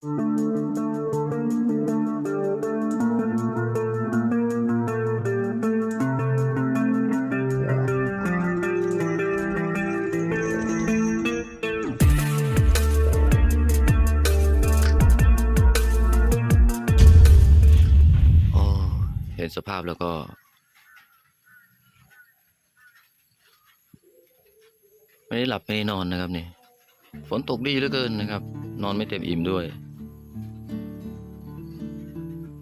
อ๋อเห็นสภาพแล้วก็ไม่ได้หลับไม่ได้นอนนะครับนี่ฝนตกดีเหลือเกินนะครับ นอนไม่เต็มอิ่มด้วย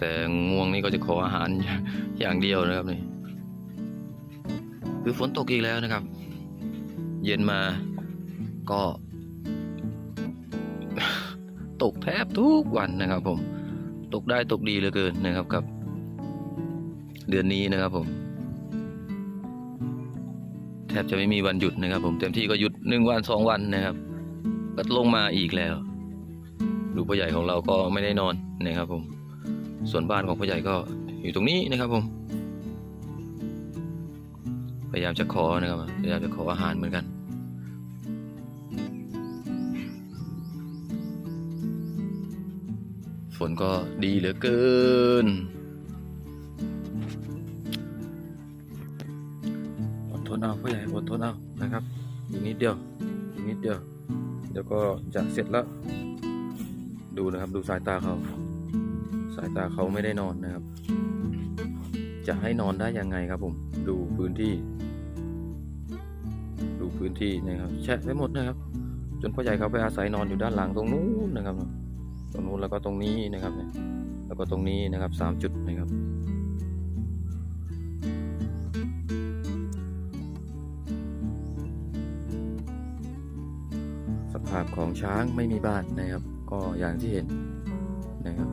แต่ง่วงนี่ก็จะขออาหารอย่างเดียวนะครับนี่คือฝนตกอีกแล้วนะครับ เย็นมาก็ ตกแทบทุกวันนะครับผม ตกได้ตกดีเหลือเกินนะครับกับ เดือนนี้นะครับผมแทบจะไม่มีวันหยุดนะครับผมเต็มที่ก็หยุดหนึ่งวันสองวันนะครับ ก็ลงมาอีกแล้วลูกพ่อใหญ่ของเราก็ไม่ได้นอนนะครับผม ส่วนบ้านของพ่อใหญ่ก็อยู่ตรงนี้นะครับผม พยายามจะขอนะครับ พยายามจะขออาหารเหมือนกัน ฝนก็ดีเหลือเกินอดทนเอาพ่อใหญ่อดทนเอานะครับอีกนิดเดียวอีกนิดเดียว เดี๋ยวก็จะเสร็จแล้ว ดูนะครับ ดูสายตาเขาายตาเขาไม่ได้นอนนะครับ จะให้นอนได้ยังไงครับผม ดูพื้นที่ ดูพื้นที่นะครับแชะไปหมดนะครับ จนพ่อใหญ่เขาไปอาศัยนอนอยู่ด้านหลังตรงนู้นนะครับ ตรงนู้นแล้วก็ตรงนี้นะครับ แล้วก็ตรงนี้นะครับสามจุดนะครับสภาพของช้างไม่มีบ้านนะครับ ก็อย่างที่เห็นนะครับ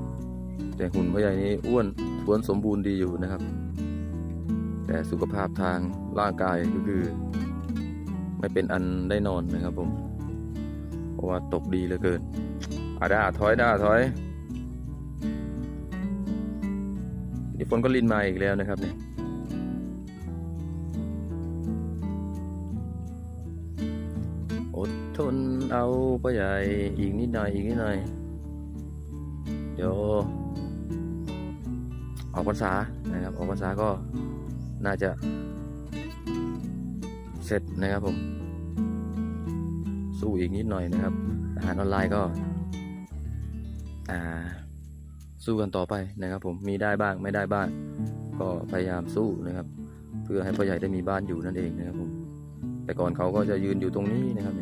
แต่หุ่นพ่อใหญ่นี้อ้วนท้วนสมบูรณ์ดีอยู่นะครับ แต่สุขภาพทางร่างกายก็คือ ไม่เป็นอันได้นอนนะครับผม เพราะว่าตกดีเหลือเกินอาด้าถอยด้าถอยเดี๋ยวฝนก็ลินมาอีกแล้วนะครับเนี่ยอดทนเอาพ่อใหญ่อีกนิดหน่อยอีกนิดหน่อยเดี๋ยว ออกพรรษานะครับ ออกพรรษาก็น่าจะ เสร็จนะครับผม สู้อีกนิดหน่อยนะครับ อาหารออนไลน์ก็ อ่า สู้กันต่อไปนะครับ ผมมีได้บ้างไม่ได้บ้าง ก็พยายามสู้นะครับ เพื่อให้พ่อใหญ่ได้มีบ้านอยู่นั่นเองนะครับผม แต่ก่อนเขาก็จะยืนอยู่ตรงนี้นะครับย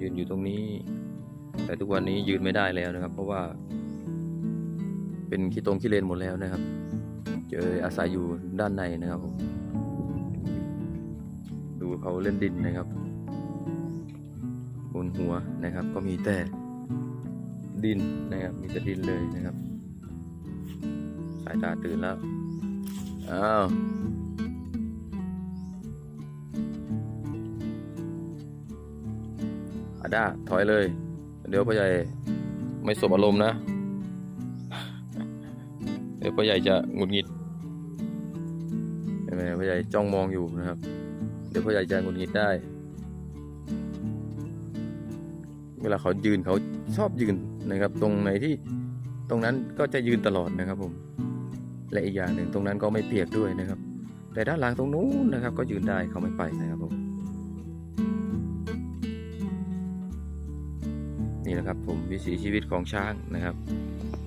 ยืนอยู่ตรงนี้ แต่ทุกวันนี้ยืนไม่ได้แล้วนะครับ เพราะว่าเป็นขี้ตรงขี้เลนหมดแล้วนะครับ เจออาศัยอยู่ด้านในนะครับผมดูเขาเล่นดินนะครับ บนหัวนะครับ ก็มีแต่ดินนะครับ มีแต่ดินเลยนะครับ สายตาตื่นแล้วอ้าวอาด้าถอยเลย เดี๋ยวพ่อใหญ่ไม่สบอารมณ์นะ เดี๋ยวพ่อใหญ่จะหงุดหงิด ไหมพ่อใหญ่จ้องมองอยู่นะครับ เดี๋ยวพ่อใหญ่จะงุดหงิดได้ เวลาเขายืนเขาชอบยืนนะครับ ตรงไหนที่ตรงนั้นก็จะยืนตลอดนะครับ ผม และอีกอย่างหนึ่งตรงนั้นก็ไม่เปียกด้วยนะครับ แต่ด้านหลังตรงนู้นนะครับ ก็ยืนได้เขาไม่ไปนะครับผมนี่นะครับผมวิถีชีวิตของช้างนะครับ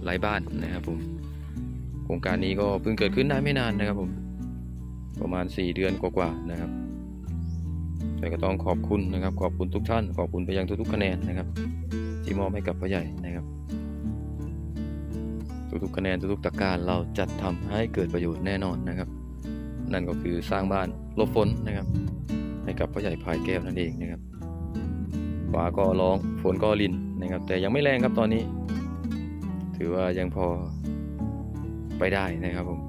ไร้บ้านนะครับผมโครงการนี้ก็เพิ่งเกิดขึ้นได้ไม่นานนะครับผม ประมาณ 4 เดือนกว่าๆนะครับ แต่ก็ต้องขอบคุณนะครับ ขอบคุณทุกท่าน ขอบคุณไปยังทุกๆคะแนนนะครับ ที่มอบให้กับพ่อใหญ่นะครับ ทุกๆคะแนนทุกๆตะการเราจัดทำให้เกิดประโยชน์แน่นอนนะครับ นั่นก็คือสร้างบ้านลบฝนนะครับ ให้กับพ่อใหญ่พายแก้วนั่นเองนะครับฟ้าก็ร้องฝนก็ลินนะครับ แต่ยังไม่แรงครับตอนนี้ ถือว่ายังพอไปได้นะครับผม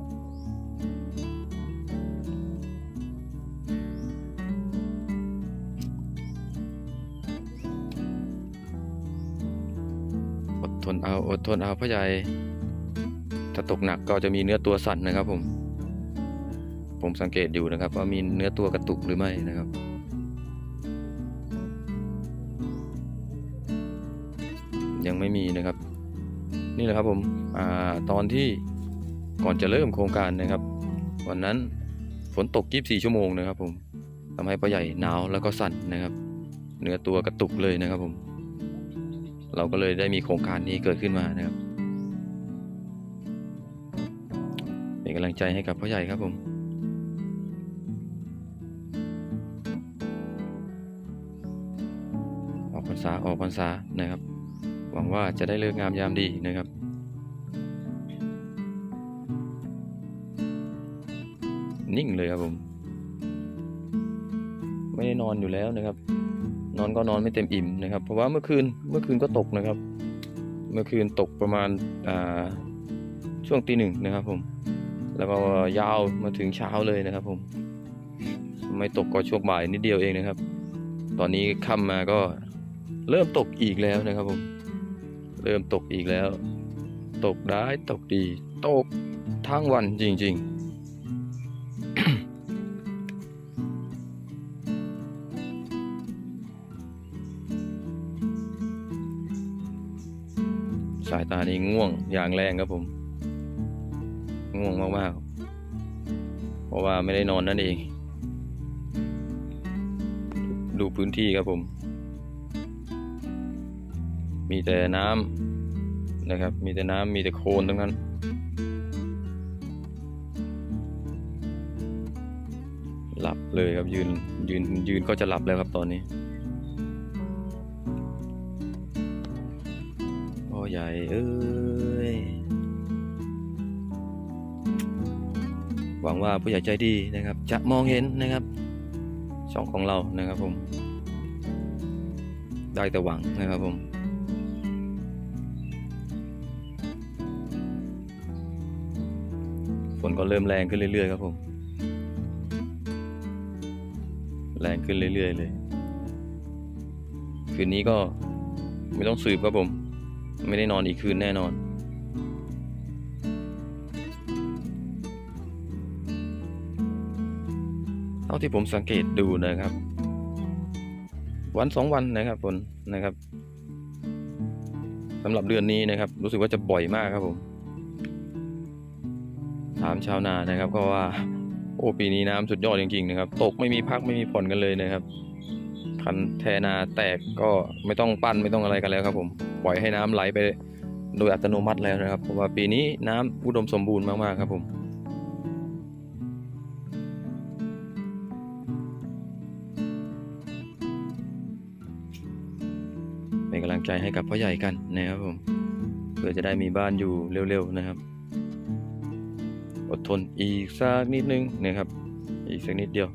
ทนเอาอดทนเอาพ่อใหญ่ถ้าตกหนักก็จะมีเนื้อตัวสั่นนะครับ ผม ผมสังเกตอยู่นะครับ ว่ามีเนื้อตัวกระตุกหรือไม่นะครับยังไม่มีนะครับ นี่แหละครับผมอตอนที่ก่อนจะเริ่มโครงการนะครับ วันนั้นฝนตก 24 ชั่วโมงนะครับ ผมทำให้พ่อใหญ่หนาวแล้วก็สั่นนะครับ เนื้อตัวกระตุกเลยนะครับผม เราก็เลยได้มีโครงการนี้เกิดขึ้นมานะครับเป็นกำลังใจให้กับพ่อใหญ่ครับผมออกพรรษาออกพรรษานะครับ หวังว่าจะได้เลิกงามยามดีนะครับนิ่งเลยครับผม ไม่ได้นอนอยู่แล้วนะครับ นอนก็นอนไม่เต็มอิ่มนะครับ เพราะว่าเมื่อคืนเมื่อคืนก็ตกนะครับ เมื่อคืนตกประมาณอ่าช่วงตีหนึ่งนะครับผม แล้วก็ยาวมาถึงเช้าเลยนะครับผม ไม่ตกก็ช่วงบ่ายนิดเดียวเองนะครับ ตอนนี้ค่ำมาก็เริ่มตกอีกแล้วนะครับผม เริ่มตกอีกแล้ว ตกได้ตกดี ตกทั้งวันจริง ๆายตานี่ง่วงอย่างแรงครับผม ง่วงมากๆ เพราะว่าไม่ได้นอนนั่นเอง ดูพื้นที่ครับผม มีแต่น้ำนะครับ มีแต่น้ำมีแต่โคลนทั้งนั้นหลับเลยครับยืนยืนยืนก็จะหลับแล้วครับตอนนี้ ใหญ่เอ้ยหวังว่าผู้ใหญ่ใจดีนะครับ จะมองเห็นนะครับช่องของเรานะครับผม ได้แต่หวังนะครับผมฝนก็เริ่มแรงขึ้นเรื่อยๆครับผม แรงขึ้นเรื่อยๆเลย คืนนี้ก็ไม่ต้องสืบครับผม ไม่ได้นอนอีกคืนแน่นอน เท่าที่ผมสังเกตดูนะครับ วันสองวันนะครับฝนนะครับสำหรับเดือนนี้นะครับ รู้สึกว่าจะบ่อยมากครับผม ถามชาวนานะครับ ก็ว่า โอ้ปีนี้น้ำสุดยอดจริงๆนะครับ ตกไม่มีพักไม่มีผ่อนกันเลยนะครับคันแทนาแตกก็ไม่ต้องปั้นไม่ต้องอะไรกันแล้วครับผม ปล่อยให้น้ำไหลไปโดยอัตโนมัติแล้วนะครับ เพราะว่าปีนี้น้ำอุดมสมบูรณ์มากๆครับผมเป็นกำลังใจให้กับพ่อใหญ่กันนะครับผมเพื่อจะได้มีบ้านอยู่เร็วๆนะครับ อดทนอีกสักนิดนึงนะครับ อีกสักนิดเดียว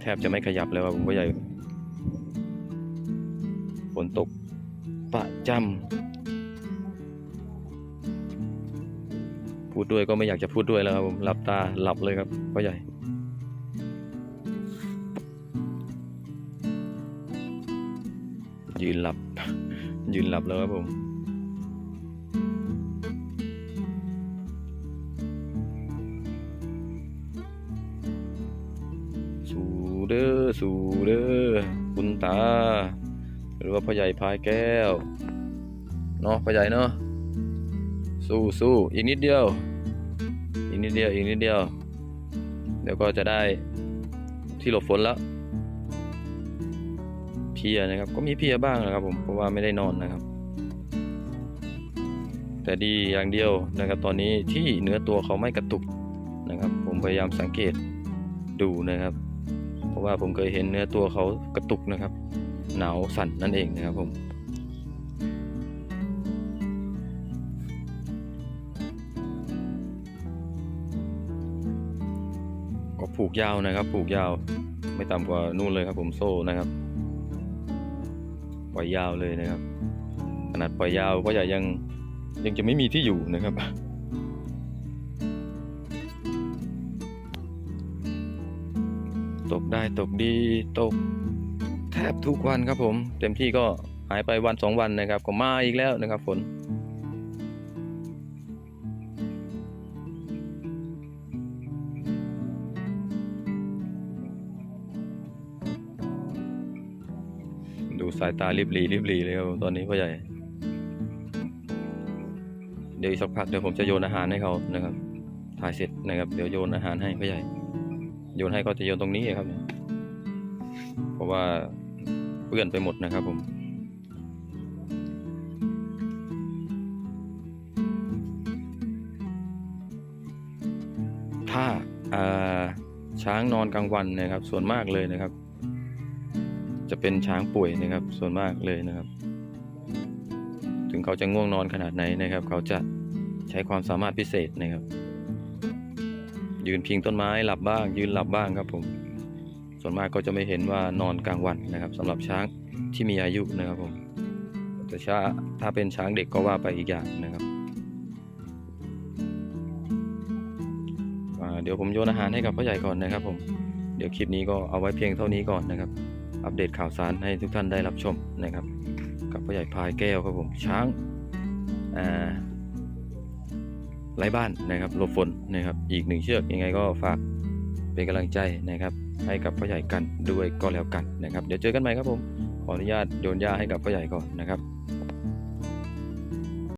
แทบจะไม่ขยับแล้วครับผมพ่อใหญ่ นตกประจำพูดด้วยก็ไม่อยากจะพูดด้วยแล้วครับผมหลับตาหลับเลยครับพ่อใหญ่ยืนหลับ ยืนหลับแล้วครับผมสู่เด้อสู่เด้อคุณตา หรือว่าพ่อใหญ่พายแก้วเนาะพ่อใหญ่เนาะสู้สู้อีกนิดเดียว อีกนิดเดียวอีกนิดเดียว เดี๋ยวก็จะได้ที่หลบฝนแล้วเพียนะครับ ก็มีเพียบ้างนะครับ ผมเพราะว่าไม่ได้นอนนะครับ แต่ดีอย่างเดียวนะครับ ตอนนี้ที่เนื้อตัวเขาไม่กระตุกนะครับ ผมพยายามสังเกตดูนะครับ เพราะว่าผมเคยเห็นเนื้อตัวเขากระตุกนะครับ หนาวสั่นนั่นเองนะครับผมก็ผูกยาวนะครับ ผูกยาวไม่ต่ำกว่านู่นเลยครับ ผมโซ่นะครับ ปล่อยยาวเลยนะครับ ขนาดปล่อยยาวก็อย่ยังยังจะไม่มีที่อยู่นะครับตกได้ตกดีตก แทบทุกวันครับผม เต็มที่ก็หายไปวันสองวันนะครับก็มาอีกแล้วนะครับฝนดูสายตาริบหรีริบหรีเลยครับตอนนี้พ่อใหญ่ เดี๋ยวอีกสักพักเดี๋ยวผมจะโยนอาหารให้เขานะครับ ถ่ายเสร็จนะครับ เดี๋ยวโยนอาหารให้พ่อใหญ่ โยนให้ก็จะโยนตรงนี้ครับ เพราะว่า ปื้อนไปหมดนะครับผมถ้าาช้างนอนกลางวันนะครับ ส่วนมากเลยนะครับ จะเป็นช้างป่วยนะครับ ส่วนมากเลยนะครับ ถึงเขาจะง่วงนอนขนาดไหนนะครับ เขาจะใช้ความสามารถพิเศษนะครับ ยืนพิงต้นไม้หลับบ้าง ยืนหลับบ้างครับผม ส่วนมากก็จะไม่เห็นว่านอนกลางวันนะครับสำหรับช้างที่มีอายุนะครับผมแต่ช้าถ้าเป็นช้างเด็กก็ว่าไปอีกอย่างนะครับเดี๋ยวผมโยนอาหารให้กับพ่อใหญ่ก่อนนะครับผมเดี๋ยวคลิปนี้ก็เอาไว้เพียงเท่านี้ก่อนนะครับ อัปเดตข่าวสารให้ทุกท่านได้รับชมนะครับ กับพ่อใหญ่พายแก้วครับผมช้างไร้บ้านนะครับหลบฝนนะครับ อีกหนึ่งเชือกยังไงก็ฝากเป็นกำลังใจนะครับ ให้กับพ่อใหญ่กันด้วยก็แล้วกันนะครับ เดี๋ยวเจอกันใหม่ครับผมขออนุญาตโยนยาให้กับพ่อใหญ่ก่อนนะครับ